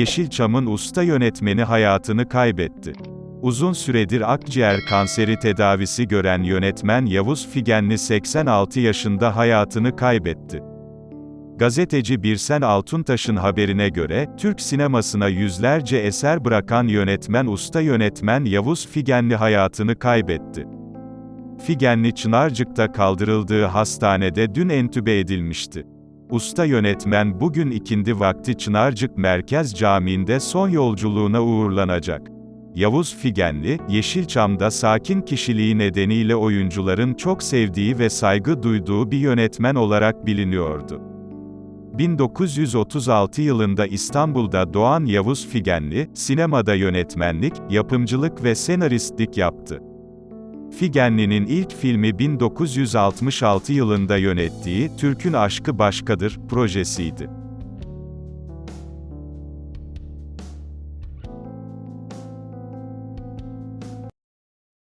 Yeşilçam'ın usta yönetmeni hayatını kaybetti. Uzun süredir akciğer kanseri tedavisi gören yönetmen Yavuz Figenli 86 yaşında hayatını kaybetti. Gazeteci Birsen Altuntaş'ın haberine göre, Türk sinemasına yüzlerce eser bırakan yönetmen usta yönetmen Yavuz Figenli hayatını kaybetti. Figenli Çınarcık'ta kaldırıldığı hastanede dün entübe edilmişti. Usta yönetmen bugün ikindi vakti Çınarcık Merkez Camii'nde son yolculuğuna uğurlanacak. Yavuz Figenli, Yeşilçam'da sakin kişiliği nedeniyle oyuncuların çok sevdiği ve saygı duyduğu bir yönetmen olarak biliniyordu. 1936 yılında İstanbul'da doğan Yavuz Figenli, sinemada yönetmenlik, yapımcılık ve senaristlik yaptı. Figenli'nin ilk filmi 1966 yılında yönettiği Türk'ün Aşkı Başkadır projesiydi.